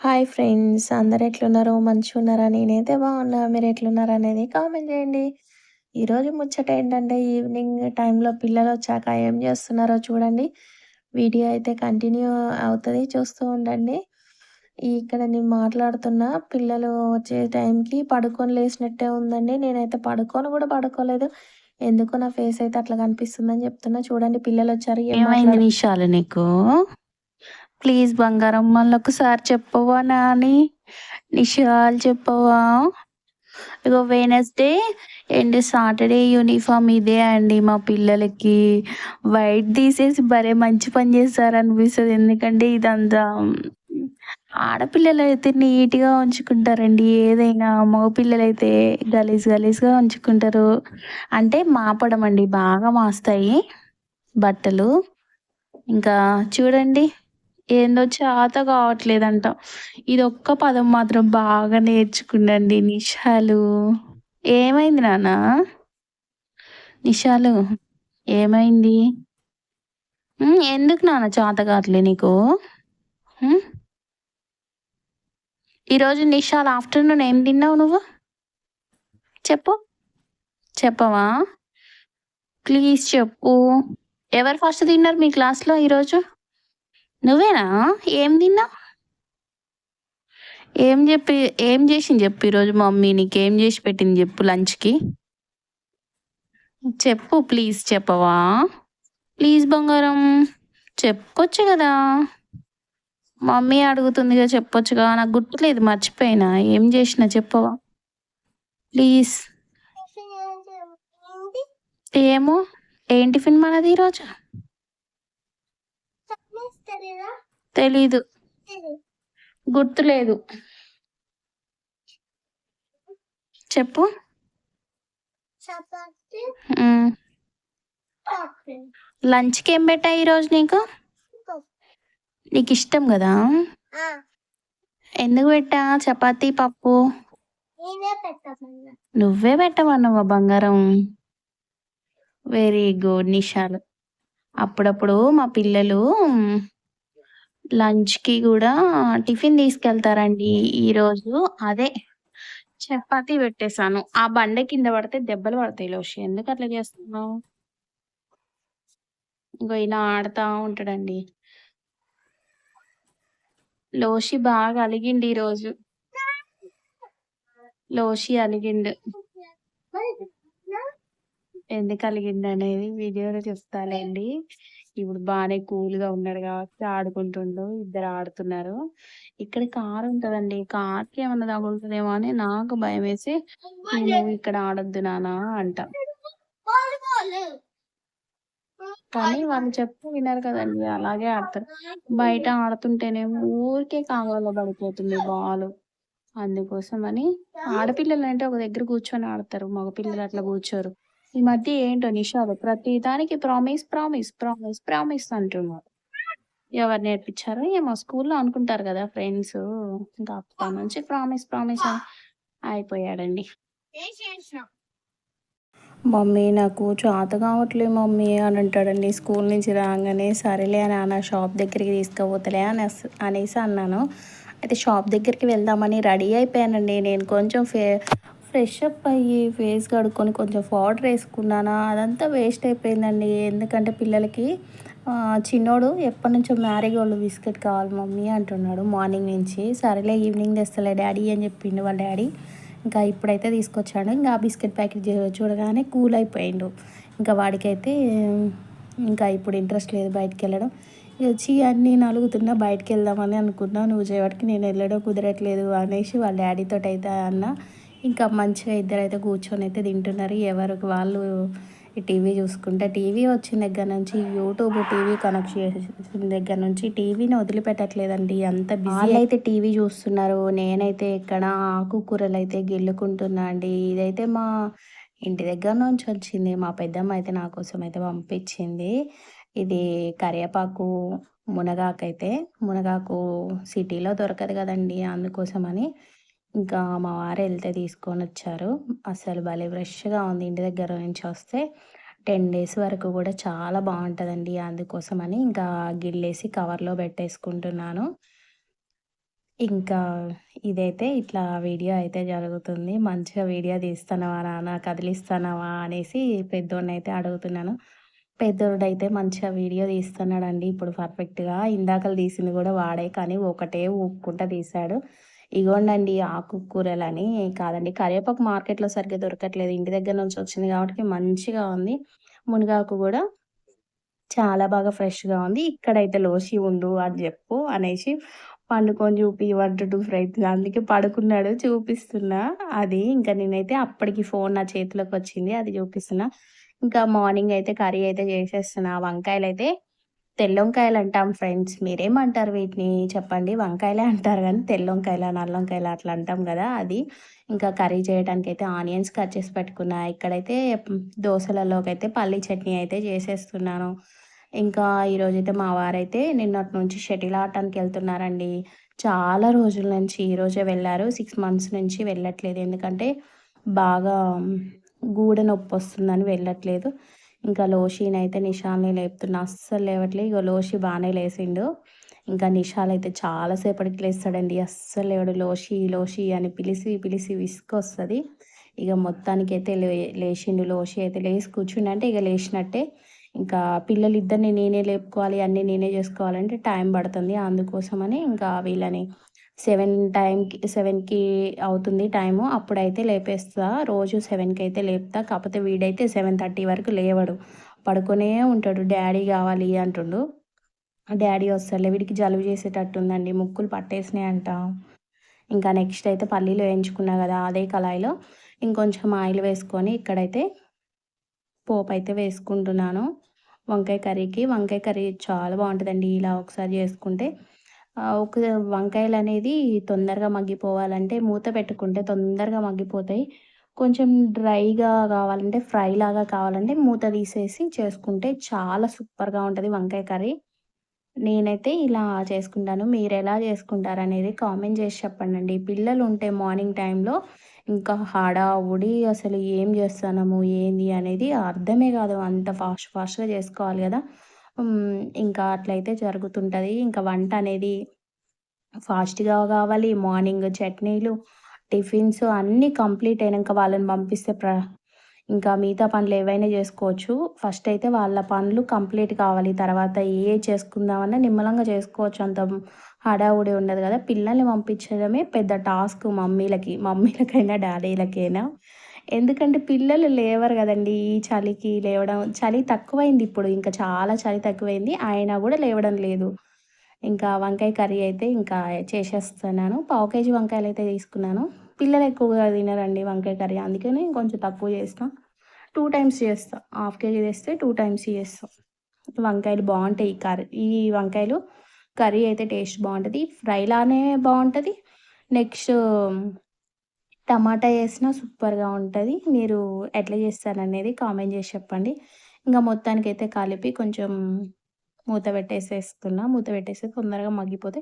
Hi friends అందరు ఎట్లున్నారో? మంచిగా ఉన్నారా నేనైతే బాగున్నా. మీరు ఎట్లున్నారా అనేది కామెంట్ చేయండి. ఈరోజు ముచ్చట ఏంటంటే ఈవినింగ్ టైంలో పిల్లలు వచ్చాక ఏం చేస్తున్నారో చూడండి. వీడియో అయితే కంటిన్యూ అవుతుంది. చూస్తూ ఉండండి. ఇక్కడ నేను మాట్లాడుతున్న పిల్లలు వచ్చే టైంకి పడుకొని లేచినట్టే ఉందండి. నేనైతే పడుకొని కూడా పడుకోలేదు. ఎందుకు నా ఫేస్ అయితే అట్లా కనిపిస్తుందని చెప్తున్నా. చూడండి పిల్లలు వచ్చారు. ఏమైంది నిషాలు నీకు? ప్లీజ్ బంగారం మళ్ళీ ఒకసారి చెప్పవా నాని? నిషాలు చెప్పవా? ఇగో వెనస్డే అండ్ సాటర్డే యూనిఫామ్ ఇదే అండి మా పిల్లలకి. వైట్ తీసేసి భలే మంచి పని చేస్తారు అనిపిస్తుంది ఎందుకంటే ఇదంతా ఆడపిల్లలు అయితే నీట్గా ఉంచుకుంటారండి. ఏదైనా మగపిల్లలు అయితే గలీజ్ గలీజ్గా ఉంచుకుంటారు. అంటే మాపడం అండి బాగా మాస్తాయి బట్టలు. ఇంకా చూడండి. ఏందో చేత కావట్లేదంట. ఇది ఒక్క పదం మాత్రం బాగా నేర్చుకున్నాండి నిషాలు. ఏమైంది నాన్న? నిషాలు ఏమైంది? ఎందుకు నాన్న చేత కావట్లే నీకు? ఈరోజు నిషాల్ ఆఫ్టర్నూన్ ఏం తిన్నావు నువ్వు? చెప్పు. చెప్పవా? ప్లీజ్ చెప్పు. ఎవరు ఫస్ట్ తిన్నారు మీ క్లాస్లో ఈరోజు? నువ్వేనా? ఏం తిన్నావు? ఏం చెప్పి ఏం చేసింది చెప్పు ఈరోజు మమ్మీ? నీకు ఏం చేసి పెట్టింది చెప్పు లంచ్కి? చెప్పు ప్లీజ్ చెప్పవా? ప్లీజ్ బంగారం చెప్పొచ్చు కదా. మమ్మీ అడుగుతుందిగా చెప్పొచ్చుగా నాకు గుర్తులేదు మర్చిపోయినా. ఏం చేసినా చెప్పవా? ప్లీజ్. ఏమో ఏం టిఫిన్ మనది ఈరోజు? తెలీదు. గుర్తులేదు. చెప్పు. లంచ్కి ఏం పెట్టా ఈరోజు నీకు? నీకు ఇష్టం కదా? ఎందుకు పెట్టా? చపాతీ పప్పు? నువ్వే పెట్టమన్నావా బంగారం? వెరీ గుడ్ నిషాలు. అప్పుడప్పుడు మా పిల్లలు లంచ్కి కూడా టిఫిన్ తీసుకెళ్తారండి ఈరోజు. అదే చపాతీ పెట్టేశాను. ఆ బండ కింద పడితే దెబ్బలు పడతాయి లోషి. ఎందుకు అట్లా చేస్తున్నావు? ఇంకో ఇలా ఆడుతూ ఉంటాడండి. లోషి బాగా అలిగిండి ఈరోజు. లోషి అలిగిండు. ఎందుకు కలిగింది అనేది వీడియోలో చెప్తానండి. ఇప్పుడు బాగానే కూల్గా ఉన్నాడు కాబట్టి ఆడుకుంటుండు ఇద్దరు ఆడుతున్నారు. ఇక్కడ కార్ ఉంటదండి. కార్కి ఏమన్నా తగులుతుందేమో అని నాకు భయం వేసి ఇక్కడ ఆడొద్దు నానా అంట. కానీ వాళ్ళు చెప్తే వినరు కదండి. అలాగే ఆడతారు. బయట ఆడుతుంటేనేమో ఊరికే కావాలో పడిపోతుంది బాల్. అందుకోసం అని ఆడపిల్లలు అంటే ఒక దగ్గర కూర్చొని ఆడతారు. మగపిల్లలు అట్లా కూర్చోరు. ఈ మధ్య ఏంటో నిషాదు ప్రతి దానికి ప్రామిస్ ప్రామిస్ ప్రామిస్ ప్రామిస్ అంటున్నారు ఎవరు నేర్పించారో ఏమో స్కూల్లో అనుకుంటారు కదా ఫ్రెండ్స్ ఇంకా అప్పటి నుంచి ప్రామిస్ ప్రామిస్ అయిపోయాడండి. మమ్మీ నాకు చేత కావట్లే మమ్మీ అని అంటాడండి. స్కూల్ నుంచి రాగానే సరేలే అని షాప్ దగ్గరికి తీసుకుపోతలే అని అనేసి అన్నాను. అయితే షాప్ దగ్గరికి వెళ్దామని రెడీ అయిపోయానండి. నేను కొంచెం ఫే ఫ్రెష్ అప్ అయ్యి ఫేస్ కడుక్కొని కొంచెం పౌడర్ వేసుకున్నానా? అదంతా వేస్ట్ అయిపోయిందండి. ఎందుకంటే పిల్లలకి చిన్నోడు ఎప్పటి నుంచో మ్యారీగోల్డ్ బిస్కెట్ కావాలి మమ్మీ అంటున్నాడు మార్నింగ్ నుంచి. సరేలే ఈవినింగ్ తెస్తలే డాడీ అని చెప్పిండు వాళ్ళ డాడీ. ఇంకా ఇప్పుడైతే తీసుకొచ్చాడు. ఇంకా ఆ బిస్కెట్ ప్యాకెట్ చూడగానే కూల్ అయిపోయిండు. ఇంకా వాడికైతే ఇంకా ఇప్పుడు ఇంట్రెస్ట్ లేదు బయటికి వెళ్ళడం. వచ్చి అన్నీ నలుగుతున్నా బయటకు వెళ్దామని అనుకున్నా. నువ్వు చేయవాటికి నేను వెళ్ళడం కుదరట్లేదు అనేసి వాళ్ళ డాడీతో అయితే అన్న. ఇంకా మంచిగా ఇద్దరు అయితే కూర్చొని అయితే తింటున్నారు. ఎవరికి వాళ్ళు టీవీ చూసుకుంటే టీవీ వచ్చిన దగ్గర నుంచి యూట్యూబ్ టీవీ కనెక్ట్ చేసిన దగ్గర నుంచి టీవీని వదిలిపెట్టట్లేదండి. అంత బిజీ అయితే టీవీ చూస్తున్నారు. నేనైతే ఇక్కడ ఆకుకూరలు అయితే గిల్లుకుంటున్నా అండి. ఇదైతే మా ఇంటి దగ్గర నుంచి వచ్చింది. మా పెద్దమ్మ అయితే నా కోసం అయితే పంపించింది. ఇది కరివేపాకు మునగాకు అయితే మునగాకు సిటీలో దొరకదు కదండి అందుకోసమని ఇంకా మా వారు వెళ్తే తీసుకొని వచ్చారు అసలు భలే ఫ్రెష్గా ఉంది ఇంటి దగ్గర నుంచి వస్తే టెన్ డేస్ వరకు కూడా చాలా బాగుంటుందండి అందుకోసమని ఇంకా గిళ్ళేసి కవర్లో పెట్టేసుకుంటున్నాను ఇంకా ఇదైతే ఇట్లా వీడియో అయితే జరుగుతుంది. మంచిగా వీడియో తీస్తున్నావా నాన్న, కదిలిస్తానవా అనేసి పెద్దోడినైతే అడుగుతున్నాను. పెద్దోడైతే మంచిగా వీడియో తీస్తున్నాడండి ఇప్పుడు పర్ఫెక్ట్‌గా. ఇందాకలు తీసింది కూడా వాడే కానీ ఒకటే ఊపుకుంటా తీశాడు. ఇగోండండి ఆకుకూరలని కాదండి కరివేపాకు మార్కెట్‌లో సరిగ్గా దొరకట్లేదు. ఇంటి దగ్గర నుంచి వచ్చింది కాబట్టి మంచిగా ఉంది. మునగాకు కూడా చాలా బాగా ఫ్రెష్‌గా ఉంది. ఇక్కడైతే లోషి ఉండు అని చెప్పు అనేసి పండుకొని చూపి వంట టు ఫ్రెండ్స్. అందుకే పడుకున్నాడు చూపిస్తున్నా. అది ఇంకా నేనైతే అప్పటికి ఫోన్ నా చేతిలోకి వచ్చింది. అది చూపిస్తున్నా. ఇంకా మార్నింగ్ అయితే కర్రీ అయితే చేసేస్తున్నా. అయితే తెల్లొంకాయలు అంటాం ఫ్రెండ్స్. మీరేమంటారు వీటిని చెప్పండి? వంకాయలే అంటారు కానీ తెల్లొంకాయల, నల్లొంకాయల అట్లా అంటాం కదా! అది. ఇంకా కర్రీ చేయడానికైతే ఆనియన్స్ కట్ చేసి పెట్టుకున్నా. ఇక్కడైతే దోసలలోకైతే పల్లీ చట్నీ అయితే చేసేస్తున్నాను. ఇంకా ఈరోజైతే మా వారైతే నిన్నటి నుంచి షటిల్ ఆడటానికి వెళ్తున్నారండి. చాలా రోజుల నుంచి ఈరోజే వెళ్ళారు సిక్స్ మంత్స్ నుంచి వెళ్ళట్లేదు. ఎందుకంటే బాగా గూడ నొప్పి వస్తుందని వెళ్ళట్లేదు. ఇంకా లోషినైతే నిషాల్ని లేపుతున్నా. అస్సలు లేవట్లే. ఇక లోషి బాగానే లేసిండు. ఇంకా నిషాల్ అయితే చాలాసేపటికి లేస్తాడండి. అస్సలు లేవడు. లోషి లోషి అని పిలిసి పిలిసి ఇక మొత్తానికి అయితే లే లేచిండు. లోషి అయితే లేచి కూర్చుండంటే ఇక లేచినట్టే. ఇంకా పిల్లలిద్దరిని నేనే లేపుకోవాలి. అన్నీ నేనే చేసుకోవాలంటే టైం పడుతుంది. అందుకోసమని ఇంకా వీళ్ళని సెవెన్ టైంకి సెవెన్కి అవుతుంది టైము. అప్పుడైతే లేపేస్తా. రోజు సెవెన్కి అయితే లేపుతా. కాకపోతే వీడైతే 7:30 వరకు లేవడు. పడుకునే ఉంటాడు. డాడీ కావాలి అంటుండు. డాడీ వస్తాడులే వీడికి జలుబు చేసేటట్టుందండి. ముక్కులు పట్టేసినాయంట. ఇంకా నెక్స్ట్ అయితే పల్లీలు వేయించుకున్నా కదా! అదే కళాయిలో ఇంకొంచెం ఆయిల్ వేసుకొని ఇక్కడైతే అయితే వేసుకుంటున్నాను. వంకాయ కర్రీకి. వంకాయ కర్రీ చాలా బాగుంటుందండి ఇలా ఒకసారి చేసుకుంటే ఒక వంకాయలు అనేది తొందరగా మగ్గిపోవాలంటే మూత పెట్టుకుంటే తొందరగా మగ్గిపోతాయి. కొంచెం డ్రైగా కావాలంటే ఫ్రైలాగా కావాలంటే మూత తీసేసి చేసుకుంటే చాలా సూపర్‌గా ఉంటుంది వంకాయ కర్రీ. నేనైతే ఇలా చేసుకుంటాను. మీరు ఎలా చేసుకుంటారనేది కామెంట్ చేసి చెప్పండండి. పిల్లలుంటే మార్నింగ్ టైంలో ఇంకా హడావుడి అసలు ఏం చేస్తున్నాము, ఏంది అనేది అర్థమే కాదు. అంత ఫాస్ట్ ఫాస్ట్‌గా చేసుకోవాలి కదా! ఇంకా అట్లయితే జరుగుతుంటుంది ఇంకా వంట అనేది ఫాస్ట్‌గా కావాలి. మార్నింగ్ చట్నీలు, టిఫిన్స్ అన్నీ కంప్లీట్ అయినాక వాళ్ళని పంపిస్తే ప్ర ఇంకా మిగతా పనులు ఏవైనా చేసుకోవచ్చు. ఫస్ట్ అయితే వాళ్ళ పనులు కంప్లీట్ కావాలి. తర్వాత ఏ చేసుకుందామన్నా నిమ్మలంగా చేసుకోవచ్చు. అంత హడావుడి ఉండదు కదా! పిల్లల్ని పంపించడమే పెద్ద టాస్క్ మమ్మీలకి. మమ్మీలకైనా, డాడీలకైనా. ఎందుకంటే పిల్లలు లేవరు కదండీ! ఈ చలికి లేవడం చలి తక్కువైంది ఇప్పుడు. ఇంకా చాలా చలి తక్కువైంది. అయినా కూడా లేవడం లేదు. ఇంకా వంకాయ కర్రీ అయితే ఇంకా చేసేస్తున్నాను. పావు కేజీ వంకాయలు అయితే తీసుకున్నాను. పిల్లలు ఎక్కువగా తినరండి వంకాయ కర్రీ. అందుకని కొంచెం తక్కువ చేస్తాను టూ టైమ్స్ చేస్తాను హాఫ్ కేజీ తెస్తే టూ టైమ్స్ చేస్తాం వంకాయలు బాగుంటాయి ఈ కర్రీ ఈ వంకాయలు కర్రీ అయితే టేస్ట్ బాగుంటుంది ఫ్రైలానే బాగుంటుంది నెక్స్ట్ టమాటా వేసినా సూపర్‌గా ఉంటుంది మీరు ఎట్లా చేస్తారనేది కామెంట్ చేసి చెప్పండి. ఇంక మొత్తానికైతే కలిపి కొంచెం మూత పెట్టేసేస్తున్నా. మూత పెట్టేస్తే తొందరగా మగ్గిపోతే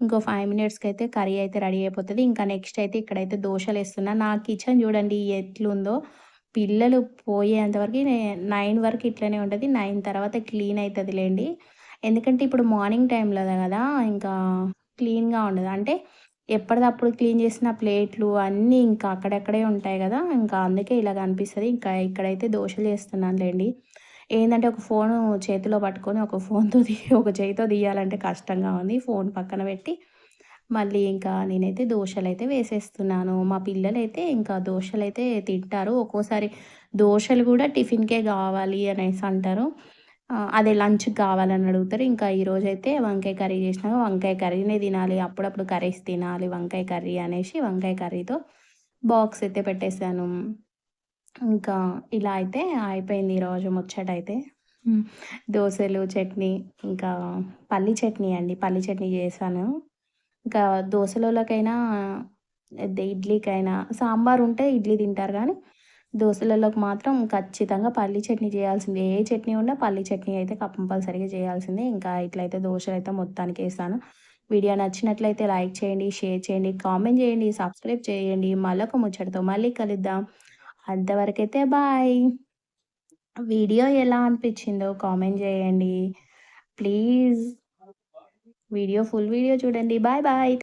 ఇంకో ఫైవ్ మినిట్స్కి అయితే కర్రీ అయితే రెడీ అయిపోతుంది ఇంకా నెక్స్ట్ అయితే ఇక్కడైతే దోశలు వేస్తున్నా నా కిచెన్ చూడండి ఎట్లుందో. పిల్లలు పోయేంతవరకు నైన్ వరకు ఇట్లనే ఉంటుంది నైన్ తర్వాత క్లీన్ అవుతుంది లేండి ఎందుకంటే ఇప్పుడు మార్నింగ్ టైంలో కదా! ఇంకా క్లీన్‌గా ఉండదు. అంటే ఎప్పటిదప్పుడు క్లీన్ చేసిన ప్లేట్లు అన్నీ ఇంకా అక్కడక్కడే ఉంటాయి కదా! ఇంకా అందుకే ఇలాగ అనిపిస్తుంది ఇంకా ఇక్కడైతే దోసలు చేస్తున్నానులేండి. ఏంటంటే ఒక ఫోను చేతిలో పట్టుకొని ఒక ఫోన్‌తో తీ ఒక చేయితో తీయాలంటే కష్టంగా ఉంది. ఫోన్ పక్కన పెట్టి మళ్ళీ ఇంకా నేనైతే దోశలు అయితే వేసేస్తున్నాను. మా పిల్లలైతే ఇంకా దోశలు అయితే తింటారు. ఒక్కోసారి దోశలు కూడా టిఫిన్‌కే కావాలి అనేసి అంటారు. అదే లంచ్‌కి కావాలని అడుగుతారు. ఇంకా ఈరోజు అయితే వంకాయ కర్రీ చేసినా వంకాయ కర్రీనే తినాలి. అప్పుడప్పుడు కర్రీస్ తినాలి వంకాయ కర్రీ అనేసి వంకాయ కర్రీతో బాక్స్ అయితే పెట్టేసాను. ఇంకా ఇలా అయితే అయిపోయింది ఈరోజు ముచ్చటైతే. హ్మ్. చట్నీ ఇంకా పల్లీ చట్నీ అండి. పల్లీ చట్నీ చేశాను. ఇంకా దోసలోళ్ళకైనా ఇడ్లీకైనా సాంబార్ ఉంటే ఇడ్లీ తింటారు కానీ దోశలలోకి మాత్రం ఖచ్చితంగా పల్లీ చట్నీ చేయాల్సిందే. ఏ చట్నీ ఉన్నా పల్లీ చట్నీ అయితే కంపల్సరీగా చేయాల్సిందే. ఇంకా ఇట్లయితే దోశలు అయితే మొత్తానికి వేస్తాను వీడియో నచ్చినట్లయితే లైక్ చేయండి, షేర్ చేయండి, కామెంట్ చేయండి, సబ్స్క్రైబ్ చేయండి. మళ్ళొక ముచ్చటతో మళ్ళీ కలుద్దాం. అంతవరకైతే బాయ్. వీడియో ఎలా అనిపించిందో కామెంట్ చేయండి. ప్లీజ్ వీడియో ఫుల్ వీడియో చూడండి. Bye bye.